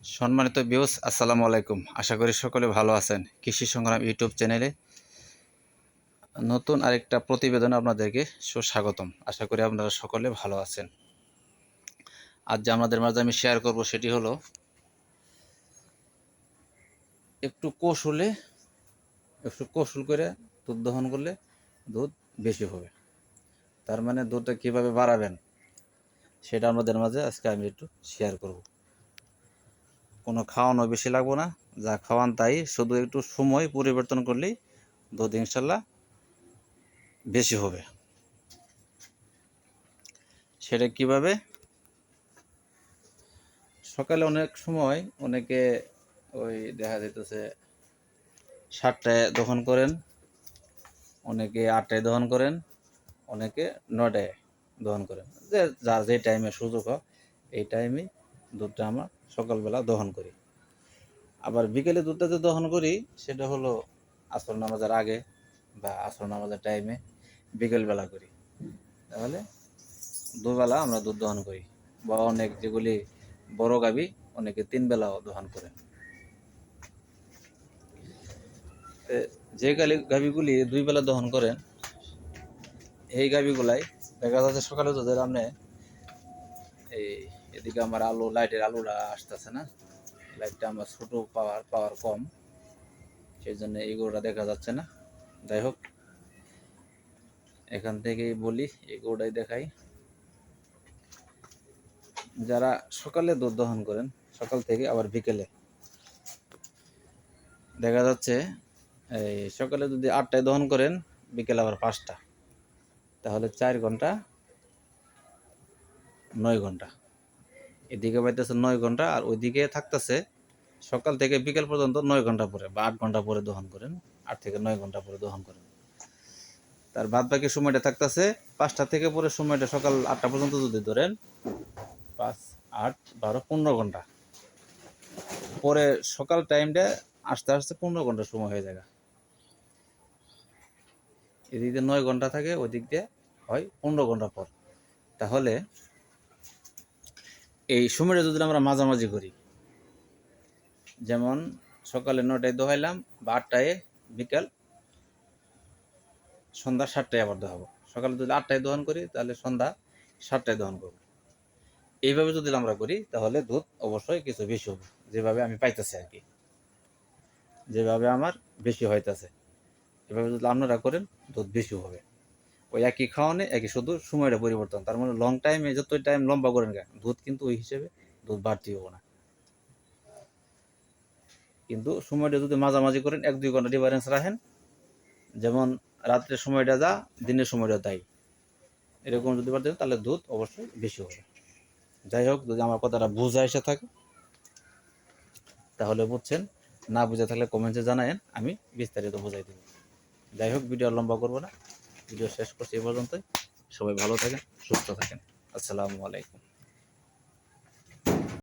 সম্মানিত বিউস আসসালামু আলাইকুম। আশা করি সকলে ভালো আছেন। কৃষি সংগ্রাম ইউটিউব চ্যানেলে নতুন আরেকটা প্রতিবেদন আপনাদেরকে সুস্বাগতম। আশা করি আপনারা সকলে ভালো আছেন। আজ যে আপনাদের মাঝে আমি শেয়ার করব সেটি হলো, একটু কৌশলে, একটু কৌশল করে দুধ দহন করলে দুধ বেশি হবে। তার মানে দুধটা কীভাবে বাড়াবেন সেটা আমাদের মাঝে আজকে আমি একটু শেয়ার করব। কোনো খাওয়ানো বেশি লাগবো না। যা খাওয়ান তাই, শুধু একটু সময় পরিবর্তন করলেই দুধ ইনশাল্লাহ বেশি হবে। সেটা কীভাবে? সকালে অনেক সময় অনেকে ওই দেখা যেতেছে সাতটায় দহন করেন, অনেকে আটটায় দহন করেন, অনেকে নটায় দহন করেন। যে যার যে টাইমে সুযোগ হয়, এই টাইমে দুধটা আমরা সকালবেলা দহন করি। আবার বিকেলে দুধটা যে দহন করি, সেটা হলো আসর নামাজের আগে বা আসর নামাজের টাইমে বিকেলবেলা করি। তাহলে দুবেলা আমরা দুধ দহন করি বা অনেক যেগুলি বড় গাবি, অনেকে তিন বেলাও দহন করেন। যে গালি গাভিগুলি দুই বেলা দহন করেন, এই গাভিগুলাই দেখা যাচ্ছে সকালে তোদের আপনি এই এদিকে আমার আলো, লাইটের আলোটা আসতেছে না। লাইটটা আমার ছোট পাওয়ার পাওয়ার কম। সেই জন্য এগুলোটা দেখা যাচ্ছে না। যাই হোক, এখান থেকেই বলি এগুলোটাই দেখাই। যারা সকালে দুধ দহন করেন, সকাল থেকে আবার বিকেলে। দেখা যাচ্ছে, এই সকালে যদি আটটায় দহন করেন, বিকেলে আবার পাঁচটা। তাহলে চার ঘণ্টা, নয় ঘণ্টা। এদিকে পাইতেছে নয় ঘণ্টা আর ওইদিকে থাকতেছে সকাল থেকে বিকেল পর্যন্ত নয় ঘণ্টা পরে বা আট ঘণ্টা পরে দহন করেন, আট থেকে নয় ঘণ্টা পরে দহন করেন। তার বাদ বাকি সময়টা থাকতেছে পাঁচটা থেকে পরে সময়টা সকাল আটটা পর্যন্ত যদি ধরেন, পাঁচ, আট, বারো, পনেরো ঘণ্টা। পরে সকাল টাইমটা আস্তে আস্তে পনেরো ঘণ্টা সময় হয়ে যায়। এদিক দিয়ে নয় ঘণ্টা থাকে ওই দিক দিয়ে হয় পনেরো ঘণ্টা পর। তাহলে এই সময়টা যদি আমরা মাঝামাঝি করি, যেমন সকালে নটায় দোহাইলাম বা আটটায় বিকাল, সন্ধ্যা সাতটায় আবার দোহাবো। সকালে যদি আটটায় দহন করি, তাহলে সন্ধ্যা সাতটায় দহন করব। এইভাবে যদি আমরা করি, তাহলে দুধ অবশ্যই কিছু বেশি হবে, যেভাবে আমি পাইতেছি আর কি। যেভাবে আমার বেশি হইতেছে। এভাবে যদি আপনারা করেন, দুধ বেশি হবে। ওই একই খাওয়ানে, একই শুধু সময়টা পরিবর্তন। তার মানে লং টাইমে যতই টাইম লম্বা করেন কেন, দুধ কিন্তু ওই হিসেবে দুধ বাড়তি হব না। কিন্তু সময়টা যদি মাঝামাঝি করেন, এক দুই ঘণ্টা ডিফারেন্স রাখেন। যেমন রাত্রের সময়টা যা, দিনের সময়টা তাই। এরকম যদি পারতেন তাহলে দুধ অবশ্যই বেশি হবে। যাই হোক, যদি আমার কথাটা বুঝা এসে থাকে, তাহলে বুঝছেন, না বুঝে থাকলে কমেন্টে জানায়েন, আমি বিস্তারিত বুঝাই দেব। যাই হোক ভিডিও লম্বা করব না। ভিডিও শেষ করছি এ পর্যন্তই। সবাই ভালো থাকেন সুস্থ থাকেন। আসসালামু আলাইকুম।